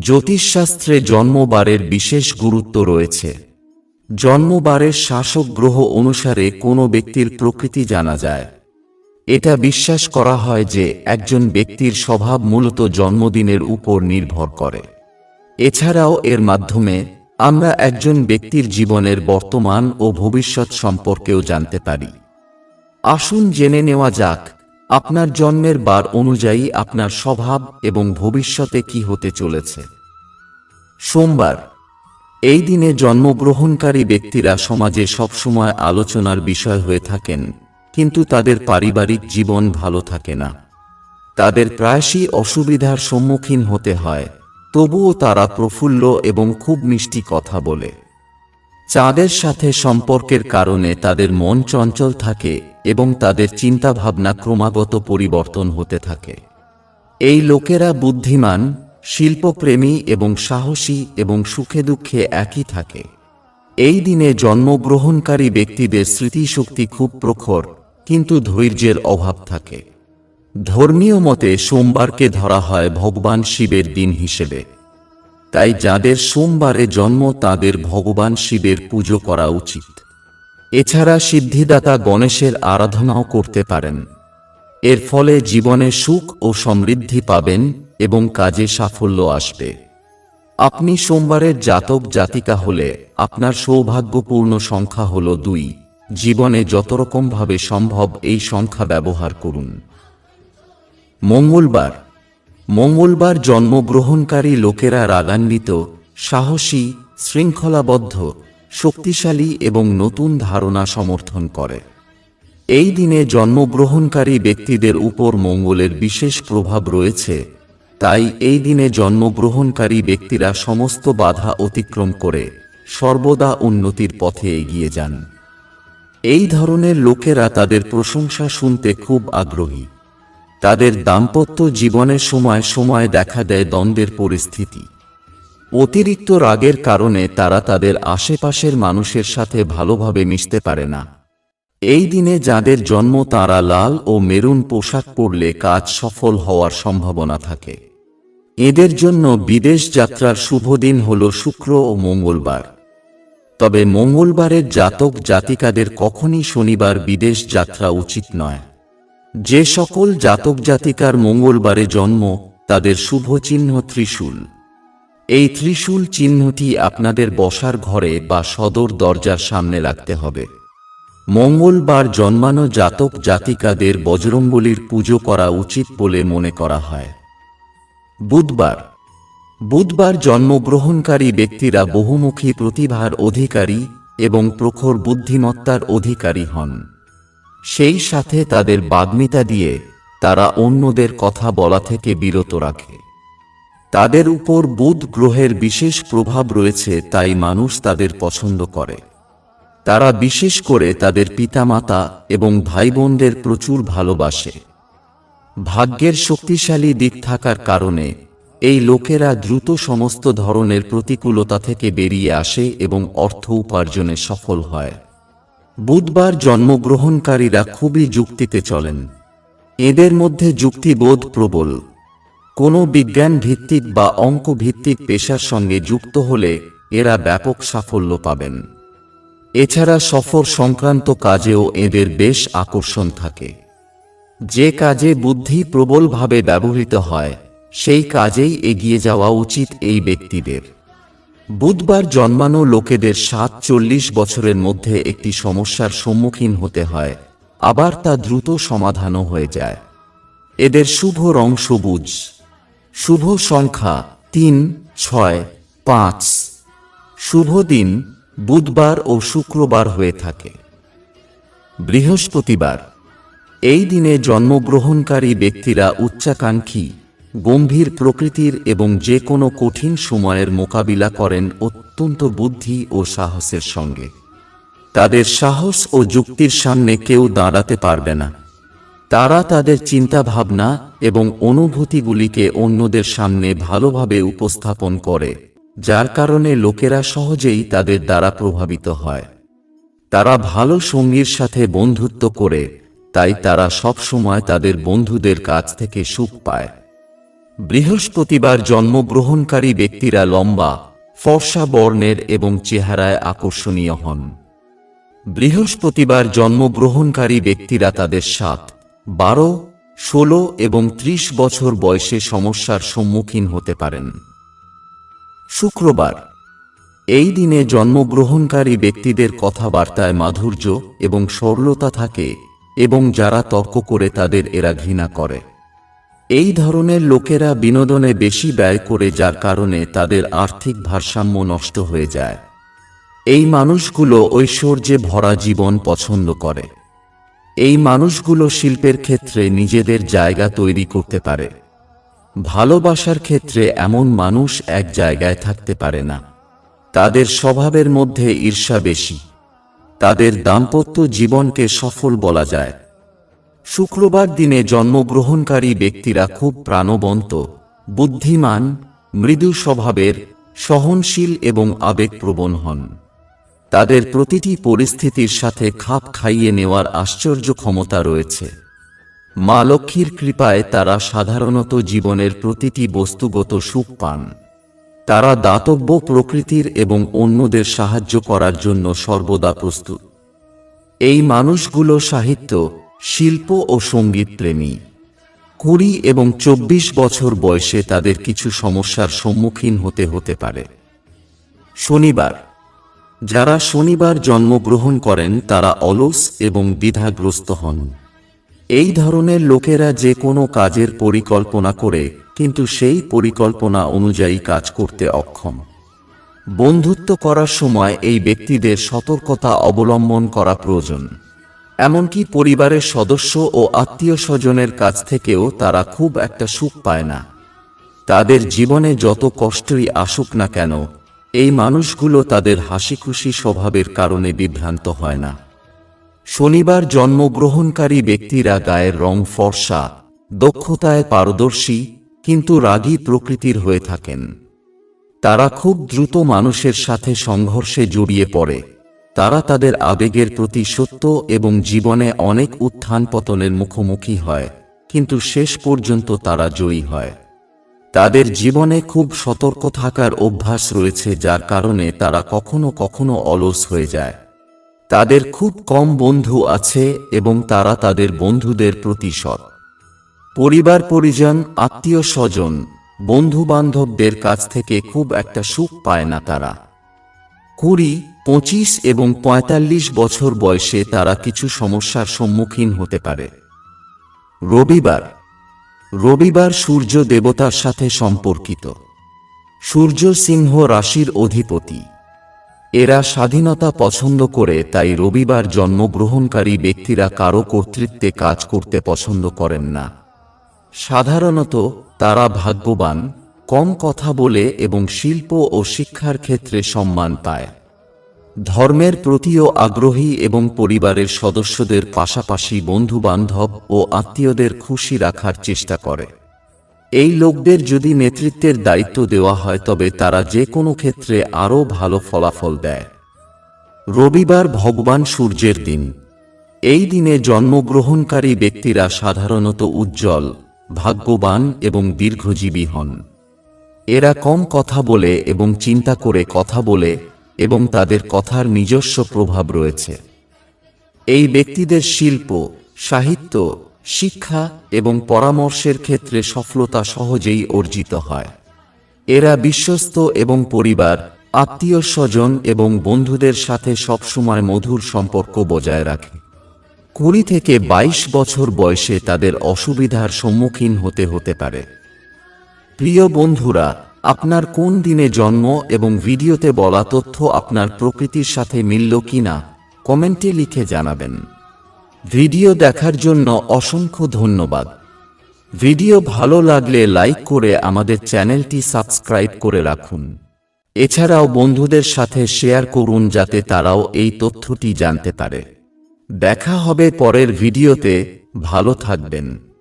জ্যোতিষশাস্ত্রে জন্মবারের বিশেষ গুরুত্ব রয়েছে। জন্মবারের শাসক গ্রহ অনুসারে কোনো ব্যক্তির প্রকৃতি জানা যায়। এটা বিশ্বাস করা হয় যে একজন ব্যক্তির স্বভাব মূলত জন্মদিনের উপর নির্ভর করে। এছাড়াও এর মাধ্যমে আমরা একজন ব্যক্তির জীবনের বর্তমান ও ভবিষ্যৎ সম্পর্কেও জানতে পারি। আসুন জেনে নেওয়া যাক আপনার জন্মের বার অনুযায়ী আপনার স্বভাব এবং ভবিষ্যতে কি হতে চলেছে। সোমবার, এই দিনে জন্মগ্রহণকারী ব্যক্তিরা সমাজে সবসময় আলোচনার বিষয় হয়ে থাকেন, কিন্তু তাদের পারিবারিক জীবন ভালো থাকে না। তাদের প্রায়শই অসুবিধার সম্মুখীন হতে হয়, তবুও তারা প্রফুল্ল এবং খুব মিষ্টি কথা বলে। চাঁদের সাথে সম্পর্কের কারণে তাদের মন চঞ্চল থাকে এবং তাদের চিন্তাভাবনা ক্রমাগত পরিবর্তন হতে থাকে। এই লোকেরা বুদ্ধিমান, শিল্পপ্রেমী এবং সাহসী এবং সুখে দুঃখে একই থাকে। এই দিনে জন্মগ্রহণকারী ব্যক্তিদের স্মৃতিশক্তি খুব প্রখর, কিন্তু ধৈর্যের অভাব থাকে। ধর্মীয় মতে সোমবারকে ধরা হয় ভগবান শিবের দিন হিসেবে। তাই যাদের সোমবারে জন্ম, তাদের ভগবান শিবের পুজো করা উচিত। এছাড়া সিদ্ধিদাতা গণেশের আরাধনাও করতে পারেন। এর ফলে জীবনে সুখ ও সমৃদ্ধি পাবেন এবং কাজে সাফল্য আসবে। আপনি সোমবারের জাতক জাতিকা হলে আপনার সৌভাগ্যপূর্ণ সংখ্যা হল দুই। জীবনে যত রকমভাবে সম্ভব এই সংখ্যা ব্যবহার করুন। মঙ্গলবার মঙ্গলবার জন্মগ্রহণকারী লোকেরা রাগান্বিত, সাহসী, শৃঙ্খলাবদ্ধ, শক্তিশালী এবং নতুন ধারণা সমর্থন করে। এই দিনে জন্মগ্রহণকারী ব্যক্তিদের উপর মঙ্গলের বিশেষ প্রভাব রয়েছে, তাই এই দিনে জন্মগ্রহণকারী ব্যক্তিরা সমস্ত বাধা অতিক্রম করে সর্বদা উন্নতির পথে এগিয়ে যান। এই ধরনের লোকেরা তাদের প্রশংসা শুনতে খুব আগ্রহী। তাদের দাম্পত্য জীবনের সময় সময় দেখা দেয় দ্বন্দ্বের পরিস্থিতি। অতিরিক্ত রাগের কারণে তারা তাদের আশেপাশের মানুষের সাথে ভালোভাবে মিশতে পারে না। এই দিনে যাদের জন্ম তারা লাল ও মেরুন পোশাক পরলে কাজ সফল হওয়ার সম্ভাবনা থাকে। এদের জন্য বিদেশ যাত্রার শুভ দিন হল শুক্র ও মঙ্গলবার। তবে মঙ্গলবারের জাতক জাতিকাদের কখনই শনিবার বিদেশ যাত্রা উচিত নয়। যে সকল জাতক জাতিকার মঙ্গলবারে জন্ম, তাদের শুভ চিহ্ন ত্রিশূল। এই ত্রিশূল চিহ্নটি আপনাদের বসার ঘরে বা সদর দরজার সামনে রাখতে হবে। মঙ্গলবার জন্মানো জাতক জাতিকাদের বজরঙ্গলির পুজো করা উচিত বলে মনে করা হয়। বুধবার। বুধবার জন্মগ্রহণকারী ব্যক্তিরা বহুমুখী প্রতিভার অধিকারী এবং প্রখর বুদ্ধিমত্তার অধিকারী হন। সেই সাথে তাদের বাগ্মিতা দিয়ে তারা অন্যদের কথা বলা থেকে বিরত রাখে। তাদের উপর বুধ গ্রহের বিশেষ প্রভাব রয়েছে, তাই মানুষ তাদের পছন্দ করে। তারা বিশেষ করে তাদের পিতামাতা এবং ভাই বোনদের প্রচুর ভালোবাসে। ভাগ্যের শক্তিশালী দিক থাকার কারণে এই লোকেরা দ্রুত সমস্ত ধরনের প্রতিকূলতা থেকে বেরিয়ে আসে এবং অর্থ উপার্জনে সফল হয়। বুধবার জন্মগ্রহণকারীরা খুবই যুক্তিতে চলেন। এদের মধ্যে যুক্তিবোধ প্রবল। কোনো বিজ্ঞান ভিত্তিক বা অঙ্ক ভিত্তিক পেশার সঙ্গে যুক্ত হলে এরা ব্যাপক সাফল্য পাবেন। এছাড়া সফর সংক্রান্ত কাজেও এদের বেশ আকর্ষণ থাকে। যে কাজে বুদ্ধি প্রবলভাবে ব্যবহৃত হয়, সেই কাজেই এগিয়ে যাওয়া উচিত এই ব্যক্তিদের। বুধবার জন্মানো লোকেদের সাত চল্লিশ বছরের মধ্যে একটি সমস্যার সম্মুখীন হতে হয়, আবার তা দ্রুত সমাধানও হয়ে যায়। এদের শুভ রং সবুজ। শুভ সংখ্যা তিন, ছয়, পাঁচ। শুভ দিন বুধবার ও শুক্রবার হয়ে থাকে। বৃহস্পতিবার। এই দিনে জন্মগ্রহণকারী ব্যক্তিরা উচ্চাকাঙ্ক্ষী। গম্ভীর প্রকৃতির এবং যে কোনো কঠিন সময়ের মোকাবিলা করেন অত্যন্ত বুদ্ধি ও সাহসের সঙ্গে। তাদের সাহস ও যুক্তির সামনে কেউ দাঁড়াতে পারবে না। তারা তাদের চিন্তাভাবনা এবং অনুভূতিগুলিকে অন্যদের সামনে ভালোভাবে উপস্থাপন করে, যার কারণে লোকেরা সহজেই তাদের দ্বারা প্রভাবিত হয়। তারা ভালো সঙ্গীর সাথে বন্ধুত্ব করে, তাই তারা সব সময় তাদের বন্ধুদের কাছ থেকে সুখ পায়। বৃহস্পতিবার জন্মগ্রহণকারী ব্যক্তিরা লম্বা, ফর্সা বর্ণের এবং চেহারায় আকর্ষণীয় হন। বৃহস্পতিবার জন্মগ্রহণকারী ব্যক্তিরা তাদের সাত, বারো, ষোলো এবং ত্রিশ বছর বয়সে সমস্যার সম্মুখীন হতে পারেন। শুক্রবার, এই দিনে জন্মগ্রহণকারী ব্যক্তিদের কথাবার্তায় মাধুর্য এবং সরলতা থাকে এবং যারা তর্ক করে তাদের এরা ঘৃণা করে। এই ধরনের লোকেরা বিনোদনে বেশি ব্যয় করে যার কারণে তাদের আর্থিক ভারসাম্য নষ্ট হয়ে যায়। এই মানুষগুলো ঐশ্বর্যে ভরা জীবন পছন্দ করে। এই মানুষগুলো শিল্পের ক্ষেত্রে নিজেদের জায়গা তৈরি করতে পারে। ভালোবাসার ক্ষেত্রে এমন মানুষ এক জায়গায় থাকতে পারে না। তাদের স্বভাবের মধ্যে ঈর্ষা বেশি। তাদের দাম্পত্য জীবনকে সফল বলা যায়। শুক্রবার দিনে জন্মগ্রহণকারী ব্যক্তিরা খুব প্রাণবন্ত, বুদ্ধিমান, মৃদু স্বভাবের, সহনশীল এবং আবেগপ্রবণ হন। তাদের প্রতিটি পরিস্থিতির সাথে খাপ খাইয়ে নেওয়ার আশ্চর্য ক্ষমতা রয়েছে। মা লক্ষ্মীর কৃপায় তারা সাধারণত জীবনের প্রতিটি বস্তুগত সুখ পান। তারা দাতব্য প্রকৃতির এবং অন্যদের সাহায্য করার জন্য সর্বদা প্রস্তুত। এই মানুষগুলো সাহিত্য শিল্প ও সংগীত প্রেমী। কুড়ি এবং চব্বিশ বছর বয়সে তাদের কিছু সমস্যার সম্মুখীন হতে হতে পারে। শনিবার। যারা শনিবার জন্মগ্রহণ করেন, তারা অলস এবং দ্বিধাগ্রস্ত হন। এই ধরনের লোকেরা যে কোনো কাজের পরিকল্পনা করে, কিন্তু সেই পরিকল্পনা অনুযায়ী কাজ করতে অক্ষম। বন্ধুত্ব করার সময় এই ব্যক্তিদের সতর্কতা অবলম্বন করা প্রয়োজন। এমনকি পরিবারের সদস্য ও আত্মীয় স্বজনের কাছ থেকেও তারা খুব একটা সুখ পায় না। তাদের জীবনে যত কষ্টই আসুক না কেন, এই মানুষগুলো তাদের হাসিখুশি স্বভাবের কারণে বিভ্রান্ত হয় না। শনিবার জন্মগ্রহণকারী ব্যক্তিরা গায়ের রং ফর্সা, দক্ষতায় পারদর্শী, কিন্তু রাগী প্রকৃতির হয়ে থাকেন। তারা খুব দ্রুত মানুষের সাথে সংঘর্ষে জড়িয়ে পড়ে। তারা তাদের আবেগের প্রতি সত্য এবং জীবনে অনেক উত্থান পতনের মুখোমুখি হয়, কিন্তু শেষ পর্যন্ত তারা জয়ী হয়। তাদের জীবনে খুব সতর্ক থাকার অভ্যাস রয়েছে যার কারণে তারা কখনো কখনো অলস হয়ে যায়। তাদের খুব কম বন্ধু আছে এবং তারা তাদের বন্ধুদের প্রতি সৎ। পরিবার পরিজন, আত্মীয় স্বজন বন্ধু বান্ধবদের কাছ থেকে খুব একটা সুখ পায় না তারা। কুড়ি পঁচিশ এবং পঁয়তাল্লিশ বছর বয়সে তারা কিছু সমস্যার সম্মুখীন হতে পারে। রবিবার। রবিবার সূর্য দেবতার সাথে সম্পর্কিত। সূর্য সিংহ রাশির অধিপতি। এরা স্বাধীনতা পছন্দ করে তাই রবিবার জন্মগ্রহণকারী ব্যক্তিরা কারও কর্তৃত্বে কাজ করতে পছন্দ করেন না। সাধারণত, তারা ভাগ্যবান, কম কথা বলে এবং শিল্প ও শিক্ষার ক্ষেত্রে সম্মান পায়। ধর্মের প্রতিও আগ্রহী এবং পরিবারের সদস্যদের পাশাপাশি বন্ধুবান্ধব ও আত্মীয়দের খুশি রাখার চেষ্টা করে। এই লোকদের যদি নেতৃত্বের দায়িত্ব দেওয়া হয়, তবে তারা যে কোনো ক্ষেত্রে আরও ভালো ফলাফল দেয়। রবিবার ভগবান সূর্যের দিন। এই দিনে জন্মগ্রহণকারী ব্যক্তিরা সাধারণত উজ্জ্বল, ভাগ্যবান এবং দীর্ঘজীবী হন। এরা কম কথা বলে এবং চিন্তা করে কথা বলে এবং তাদের কথার নিজস্ব প্রভাব রয়েছে। এই ব্যক্তিদের শিল্প, সাহিত্য, শিক্ষা এবং পরামর্শের ক্ষেত্রে সফলতা সহজেই অর্জিত হয়। এরা বিশ্বস্ত এবং পরিবার, আত্মীয় স্বজন এবং বন্ধুদের সাথে সবসময় মধুর সম্পর্ক বজায় রাখে। কুড়ি থেকে ২২ বছর বয়সে তাদের অসুবিধার সম্মুখীন হতে হতে পারে। প্রিয় বন্ধুরা আপনার কোন দিনে জন্ম এবং ভিডিওতে বলা তথ্য আপনার প্রকৃতির সাথে মিলল কিনা, কমেন্টে লিখে জানাবেন। ভিডিও দেখার জন্য অসংখ্য ধন্যবাদ। ভিডিও ভালো লাগলে লাইক করে আমাদের চ্যানেলটি সাবস্ক্রাইব করে রাখুন। এছাড়াও বন্ধুদের সাথে শেয়ার করুন যাতে তারাও এই তথ্যটি জানতে পারে। দেখা হবে পরের ভিডিওতে, ভালো থাকবেন।